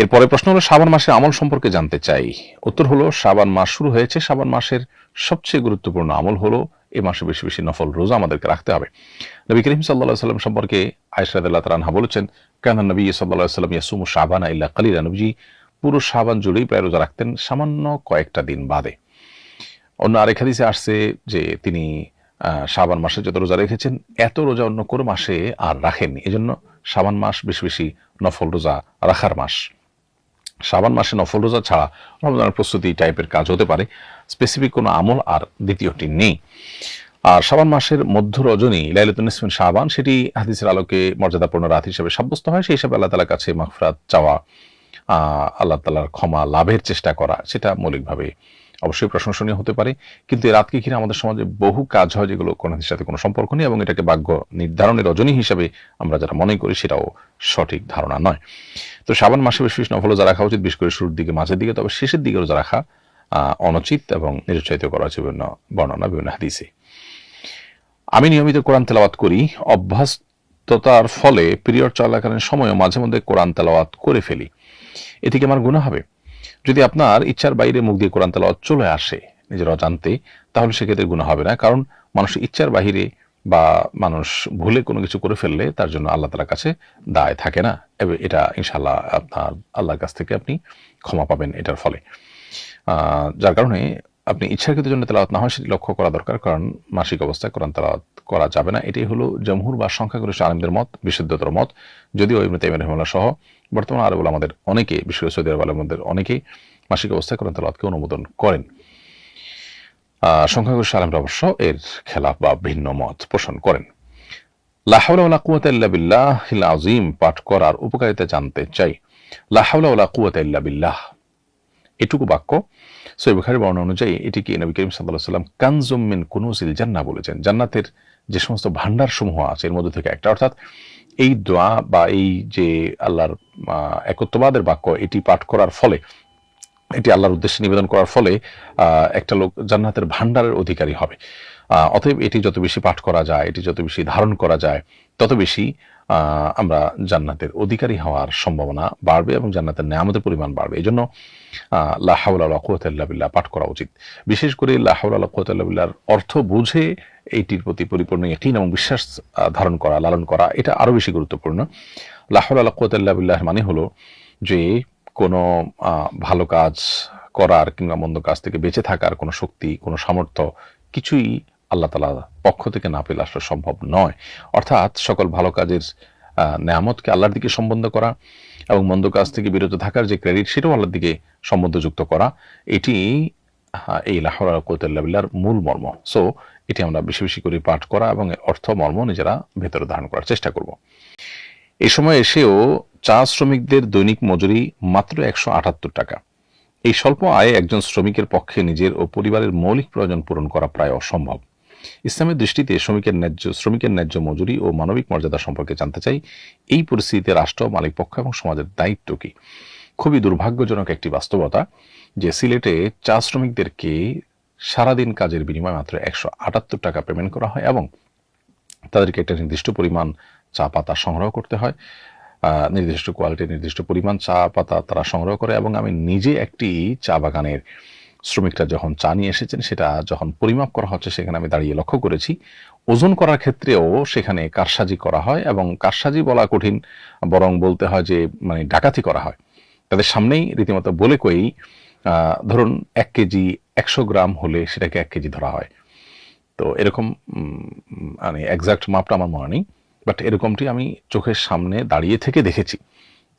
এরপরে প্রশ্ন হলো, শ্রাবণ মাসের আমল সম্পর্কে জানতে চাই। উত্তর হলো, শ্রাবণ মাস শুরু হয়েছে। শ্রাবণ মাসের সবচেয়ে গুরুত্বপূর্ণ আমল হলো, এ মাসে বেশি বেশি নফল রোজা আমাদেরকে রাখতে হবে। নবী করিম সাল্লাহ সাল্লাম সম্পর্কে আয়সরাদুল্লাহ তালানহা বলেছেন, কেন নবী সাল্লাহ সাল্লাম ইয়াসুমু শাবানা ইল্লা কালিরা নবীজি পুরো শাবান জুড়েই প্রায় রোজা রাখতেন, সামান্য কয়েকটা দিন বাদে। অন্য আরেক হাদিসে আসছে যে তিনি শাবান মাসে যত রোজা রেখেছেন, এত রোজা অন্য কোনো মাসে আর রাখেননি। এজন্য শাবান মাস বেশি বেশি নফল রোজা রাখার মাস। শাবান মাসে নফল রোজা ছাড়া রমজানের প্রস্তুতি টাইপের কাজ হতে পারে। স্পেসিফিক কোনো আমল আর দ্বিতীয়টি নেই। আর শাবান মাসের মধ্য রজনী, লাইলাতুন নিসফিন শাবান, সেটি হাদিসের আলোকে মর্যাদাপূর্ণ রাত হিসেবে সাব্যস্ত হয়। সেই হিসাবে আল্লাহ তালার কাছে মাফরাত চাওয়া আল্লাহ তালার ক্ষমা লাভের চেষ্টা করা, সেটা মৌলিকভাবে অবশ্যই প্রশংসনীয় হতে পারে। কিন্তু এই রাতকে ঘিরে আমাদের সমাজে বহু কাজ হয় যেগুলো কোনো কিছুর সাথে কোনো সম্পর্ক নেই এবং এটাকে ভাগ্য নির্ধারণের রজনী হিসাবে আমরা যারা মনে করি সেটাও সঠিক ধারণা নয়। তো শ্রাবণ মাসে বেশ বেশ নফল রোজা রাখা উচিত, বিশেষ করে শুরুর দিকে, মাঝের দিকে, তবে শেষের দিকে রোজা রাখা অনুচিত এবং নিরুৎসাহিত করা হচ্ছে বিভিন্ন বর্ণনা, বিভিন্ন হাদিসে। আমি নিয়মিত কোরআন তেলাওয়াত করি। অভ্যস্ততার ফলে পিরিয়ড চলাকালীন সময়ও মাঝে মধ্যে কোরআন তেলাওয়াত করে ফেলি। এ থেকে আমার গুণা হবে? যদি আপনার ইচ্ছার বাইরে মুখ দিয়ে কোরআন তালা চলে আসে, নিজের অজান্তে, তাহলে সেক্ষেত্রে গুণা হবে না। কারণ মানুষ ইচ্ছার বাহিরে বা মানুষ ভুলে কোনো কিছু করে ফেললে তার জন্য আল্লাহ তালার কাছে দায় থাকে না। এবং এটা ইনশাল্লাহ আপনার আল্লাহর কাছ থেকে আপনি ক্ষমা পাবেন এটার ফলে। যার কারণে আপনি ইচ্ছাকৃত জন্য তেলাওয়াত না হয় সেটি লক্ষ্য করা দরকার, কারণ মাসিক অবস্থায় কোরআন তেলাওয়াত করা যাবে না। এটাই হলো জমহুর বা সংখ্যাগরিষ্ঠ আলমদের মত, বিশুদ্ধতর মত। যদিও ইবনে তাইমিয়া রহমাল্লাহ সহ বর্তমান আরব আমাদের অনেকে, বিশেষ সৌদি আরব আলমদের অনেকেই মাসিক অবস্থায় কোরআন তেলাওয়াতকে অনুমোদন করেন। সংখ্যাগরিষ্ঠ আলমরা অবশ্য এর খেলাফ বা ভিন্ন মত পোষণ করেন। লাহাউলা ইল্লা বিল্লাহিল পাঠ করার উপকারিতা জানতে চাই। লাহাউলা ওয়ালা কুওয়াতা ইল্লা বিল্লাহ। এটুকু বাক্য। সৈব বুখারীর বর্ণনা অনুযায়ী এটিকে নবী করিম আলাইহি সাল্লাম কানজুম মিন কুনুজিল জান্নাহ বলেছেন? জান্নাতের যে সমস্ত ভান্ডার সমূহ আছে, এর মধ্যে থেকে একটা, অর্থাৎ এই দোয়া বা এই যে আল্লাহর একত্ববাদের বাক্য, এটি পাঠ করার ফলে, এটি আল্লাহর উদ্দেশ্যে নিবেদন করার ফলে একটা লোক জান্নাতের ভান্ডারের অধিকারী হবে। অতএব এটি যত বেশি পাঠ করা যায়, এটি যত বেশি ধারণ করা যায়, তত বেশি আমরা জান্নাতের অধিকারী হওয়ার সম্ভাবনা বাড়বে এবং জান্নাতের নেয়ামতের পরিমাণ বাড়বে। এই জন্য লাহাউল্লাহ পাঠ করা উচিত। বিশেষ করে লাহাউল্লাহ কুয়াতাল্লাহর অর্থ বুঝে এইটির প্রতি পরিপূর্ণ একই এবং বিশ্বাস ধারণ করা, লালন করা, এটা আরও বেশি গুরুত্বপূর্ণ। লাহাউল্লাহ কুয়াতাল্লাহ মানে হলো যে কোনো ভালো কাজ করার কিংবা মন্দ কাজ থেকে বেঁচে থাকার কোনো শক্তি, কোনো সামর্থ্য কিছুই আল্লাহ তালা পক্ষ থেকে না পেলে আসলে সম্ভব নয়। অর্থাৎ সকল ভালো কাজের আহ, নেয়ামতকে আল্লাহর দিকে সম্বন্ধ করা এবং মন্দ কাজ থেকে বিরত থাকার যে ক্রেডিট সেটাও আল্লাহর দিকে সম্বন্ধযুক্ত করা এটি এই লাহর কোতাল্লাবিল্লার মূল মর্ম। সো এটি আমরা বেশি বেশি করে পাঠ করা এবং অর্থ মর্ম নিজেরা ভেতরে ধারণ করার চেষ্টা করব। এই সময় এসেও চা শ্রমিকদের দৈনিক মজুরি মাত্র একশো আটাত্তর টাকা। এই স্বল্প আয়ে একজন শ্রমিকের পক্ষে নিজের ও পরিবারের মৌলিক প্রয়োজন পূরণ করা প্রায় অসম্ভব। ইসলামের দৃষ্টিতে শ্রমিকের ন্যায্য শ্রমিকের ন্যায্য মজুরি ও মানবিক মর্যাদা সম্পর্কে জানতে চাই, এই পরিস্থিতিতে রাষ্ট্র, মালিক পক্ষ এবং সমাজের দায়িত্ব কি? খুবই দুর্ভাগ্যজনক একটি বাস্তবতা যে সিলেটে চা শ্রমিকদেরকে সারাদিন কাজের বিনিময়ে মাত্র একশো আটাত্তর টাকা পেমেন্ট করা হয় এবং তাদেরকে একটা নির্দিষ্ট পরিমাণ চা পাতা সংগ্রহ করতে হয়। নির্দিষ্ট কোয়ালিটির নির্দিষ্ট পরিমাণ চা পাতা তারা সংগ্রহ করে এবং আমি নিজে একটি চা বাগানের শ্রমিকরা যখন চা নিয়ে এসেছেন, সেটা যখন পরিমাপ করা হচ্ছে, সেখানে আমি দাঁড়িয়ে লক্ষ্য করেছি। ওজন করার ক্ষেত্রেও সেখানে কারসাজি করা হয় এবং কারসাজি বলা কঠিন, বরং বলতে হয় যে মানে ডাকাতি করা হয়। তাদের সামনেই রীতিমতো বলে কই ধরুন এক কেজি একশো গ্রাম হলে সেটাকে এক কেজি ধরা হয়। তো এরকম মানে একজাক্ট মাপটা আমার মনে নেই বাট এরকমটি আমি চোখের সামনে দাঁড়িয়ে থেকে দেখেছি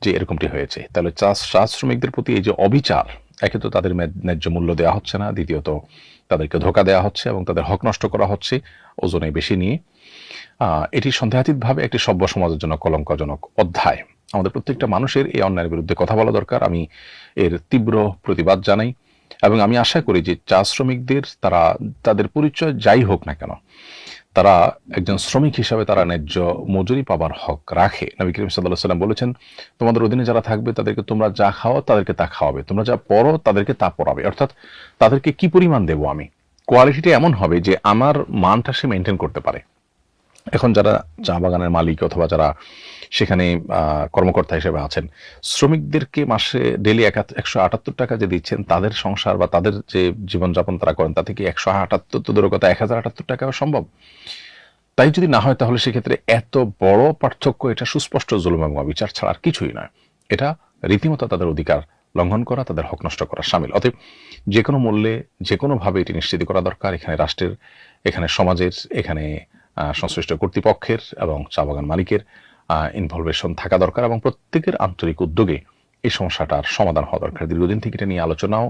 যে এরকমটি হয়েছে। তাহলে চা চা শ্রমিকদের প্রতি এই যে অবিচার একে তো তাদের ন্যায্য মূল্য দেওয়া হচ্ছে না, দ্বিতীয়ত তাদেরকে ধোকা দেওয়া হচ্ছে এবং তাদের হক নষ্ট করা হচ্ছে ওজনে বেশি নিয়ে। এটি সন্দেহাতীতভাবে একটি সভ্য সমাজের জন্য কলঙ্কজনক অধ্যায়। আমাদের প্রত্যেকটা মানুষের এই অন্যায়ের বিরুদ্ধে কথা বলা দরকার, আমি এর তীব্র প্রতিবাদ জানাই এবং আমি আশা করি যে চা শ্রমিকদের, তারা, তাদের পরিচয় যাই হোক না কেন তারা একজন শ্রমিক হিসাবে তারা ন্যায্য মজুরি পাবার হক রাখে। নবী করিম সাল্লাহ সাল্লাম বলেছেন, তোমাদের অধীনে যারা থাকবে, তাদেরকে তোমরা যা খাও, তাদেরকে তা খাওয়াবে। তোমরা যা পড়ো, তাদেরকে তা পড়াবে। অর্থাৎ তাদেরকে কি পরিমাণ দেব আমি? কোয়ালিটিটা এমন হবে যে আমার মানটা সে মেনটেন করতে পারে। এখন যারা চা বাগানের মালিক অথবা যারা সেখানে কর্মকর্তা হিসেবে আছেন। শ্রমিকদেরকে মাসে ডেলি একশো আটাত্তর টাকা যে দিচ্ছেন, তাদের সংসার বা তাদের যে জীবনযাপন তারা করেন, তাতে কি একশো আটাত্তর তো দূরের কথা, এক হাজার আটাত্তর টাকা সম্ভব? তাই যদি না হয়, তাহলে সেক্ষেত্রে এত বড় পার্থক্য, এটা সুস্পষ্ট জুলুম এবং অবিচার ছাড়া আর কিছুই নয়। এটা রীতিমতো তাদের অধিকার লঙ্ঘন করা, তাদের হক নষ্ট করা সামিল। অতএব যে কোনো মূল্যে, যে কোনোভাবে এটি নিশ্চিত করা দরকার। এখানে রাষ্ট্রের, এখানে সমাজের, এখানে সংশ্লিষ্ট কর্তৃপক্ষের এবং চা বাগান মালিকের ইনভলভেশন থাকা দরকার এবং প্রত্যেকের আন্তরিক উদ্যোগে এই সমস্যাটার সমাধান হওয়া দরকার। দীর্ঘদিন থেকে এটা নিয়ে আলোচনাও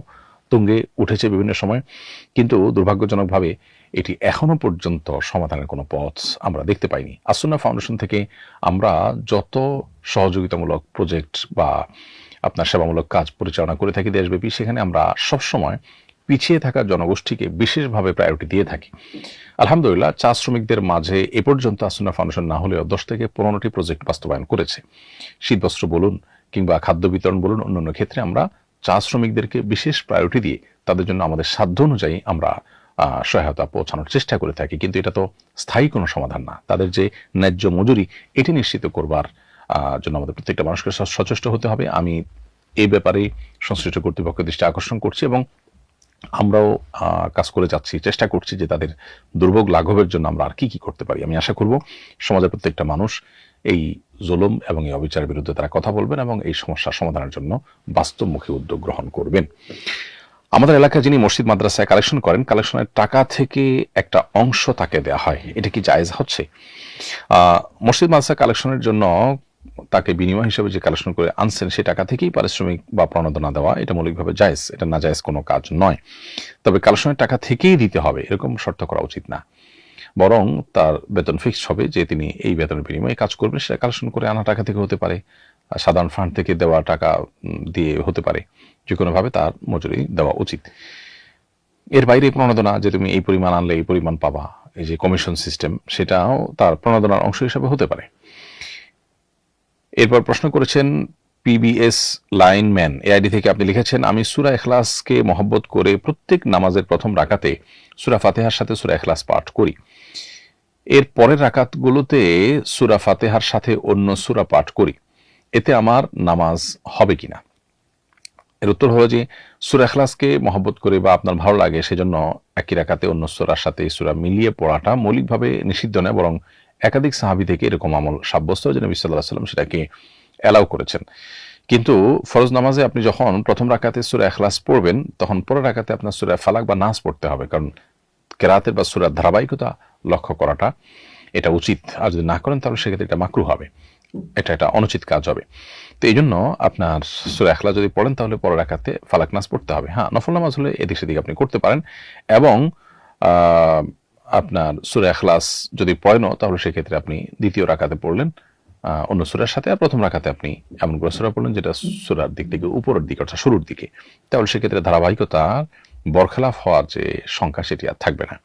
তুঙ্গে উঠেছে বিভিন্ন সময়, কিন্তু দুর্ভাগ্যজনকভাবে এটি এখনও পর্যন্ত সমাধানের কোনো পথ আমরা দেখতে পাইনি। আসুন্না ফাউন্ডেশন থেকে আমরা যত সহযোগিতামূলক প্রজেক্ট বা আপনার সেবামূলক কাজ পরিচালনা করে থাকি দেশব্যাপী, সেখানে আমরা সবসময় পিছিয়ে থাকা জনগোষ্ঠীকে বিশেষভাবে প্রায়োরিটি দিয়ে থাকি। আলহামদুলিল্লাহ, চা শ্রমিকদের মাঝে এ পর্যন্ত আসুন্না ফাউন্ডেশন না হলেও দশ থেকে পনেরোটি প্রজেক্ট বাস্তবায়ন করেছে। শীতবস্ত্র বলুন কিংবা খাদ্য বিতরণ বলুন, অন্যান্য ক্ষেত্রে আমরা চা শ্রমিকদেরকে বিশেষ প্রায়োরিটি দিয়ে তাদের জন্য আমাদের সাধ্য অনুযায়ী আমরা সহায়তা পৌঁছানোর চেষ্টা করে থাকি। কিন্তু এটা তো স্থায়ী কোনো সমাধান না। তাদের যে ন্যায্য মজুরি, এটি নিশ্চিত করবার জন্য আমাদের প্রত্যেকটা মানুষকে সচেষ্ট হতে হবে। আমি এই ব্যাপারে সংশ্লিষ্ট কর্তৃপক্ষের দৃষ্টি আকর্ষণ করছি এবং আমরাও কাজ করে যাচ্ছি, চেষ্টা করছি যে তাদের দুর্ভোগ লাঘবের জন্য আমরা আর কি কি করতে পারি। আমি আশা করব সমাজের প্রত্যেকটা মানুষ এই জুলুম এবং এই অবিচারের বিরুদ্ধে তারা কথা বলবেন এবং এই সমস্যার সমাধানের জন্য বাস্তবমুখী উদ্যোগ গ্রহণ করবেন। আমাদের এলাকায় যিনি মসজিদ, মাদ্রাসায় কালেকশন করেন কালেকশনের টাকা থেকে একটা অংশ তাকে দেওয়া হয়। এটা কি জায়েজ হচ্ছে? মসজিদ, মাদ্রাসা কালেকশনের জন্য তাকে বিনিময় হিসেবে যে কালেকশন করে আনছেন সে টাকা থেকেই পারিশ্রমিক বা প্রণোদনা দেওয়া, এটা মৌলিকভাবে জায়েজ, এটা না জায়েজ কোনো কাজ নয়। তবে কালেকশনের টাকা থেকেই দিতে হবে, এরকম শর্ত করা উচিত না। বরং তার বেতন ফিক্সড হবে, যে তিনি এই বেতনের বিনিময়ে কাজ করবেন, সেটা কালেকশন করে আনা টাকা থেকে হতে পারে সাধারণ ফান্ড থেকে দেওয়া টাকা দিয়ে হতে পারে। যে কোনোভাবে তার মজুরি দেওয়া উচিত। এর বাইরে প্রণোদনা, যে তুমি এই পরিমাণ আনলে এই পরিমাণ পাবা, এই যে কমিশন সিস্টেম সেটাও তার প্রণোদনার অংশ হিসেবে হতে পারে। এরপর প্রশ্ন করেছেন পিবিএস লাইনম্যান এআইডি থেকে আপনি লিখেছেন, আমি সুরা এখলাসকে মহব্বত করে প্রত্যেক নামাজের প্রথম রাকাতে সুরা ফাতেহার সাথে সুরা এখলাস পাঠ করি। এর পরের রাকাতগুলোতে সুরা ফাতেহার সাথে অন্য সুরা পাঠ করি। এতে আমার নামাজ হবে কিনা? এর উত্তর হলো যে, সুরা এখলাসকে মহব্বত করে বা আপনার ভালো লাগে, সেজন্য একই রাকাতে অন্য সুরার সাথে সুরা মিলিয়ে পড়াটা মৌলিকভাবে নিষিদ্ধ নয়, বরং একাধিক সাহাবি থেকে এরকম আমল সাব্যস্ত হয়েছে, নবী সাল্লাহ সাল্লাম সেটাকে অ্যালাউ করেছেন। কিন্তু ফরজ নামাজে আপনি যখন প্রথম রাকাতে সুরা এখলাস পড়বেন, তখন পরের রাকাতে আপনার সুরা ফালাক বা নাস পড়তে হবে, কারণ কেরাতের বা সুরার ধারাবাহিকতা লক্ষ্য করাটা এটা উচিত। আর যদি না করেন, তাহলে সেক্ষেত্রে এটা মাকরু হবে। এটা একটা অনুচিত কাজ হবে। তো এই জন্য আপনার সুরা এখলা যদি পড়েন, তাহলে পরের রাখাতে ফালাক নাস পড়তে হবে। হ্যাঁ নফল নামাজ হলে এদিক সেদিক আপনি করতে পারেন। এবং আপনার সুরা এখলাস যদি পড়েন তাহলে সেক্ষেত্রে আপনি দ্বিতীয় রাখাতে পড়লেন। অন্য সুরের সাথে আর প্রথম রাখাতে আপনি এমন করে সুরা পড়লেন যেটা সুরার দিক থেকে উপরের দিকে, অর্থাৎ শুরুর দিকে। তাহলে সেক্ষেত্রে ধারাবাহিকতা বরখেলাফ হওয়ার যে সংখ্যা সেটি আর থাকবে না।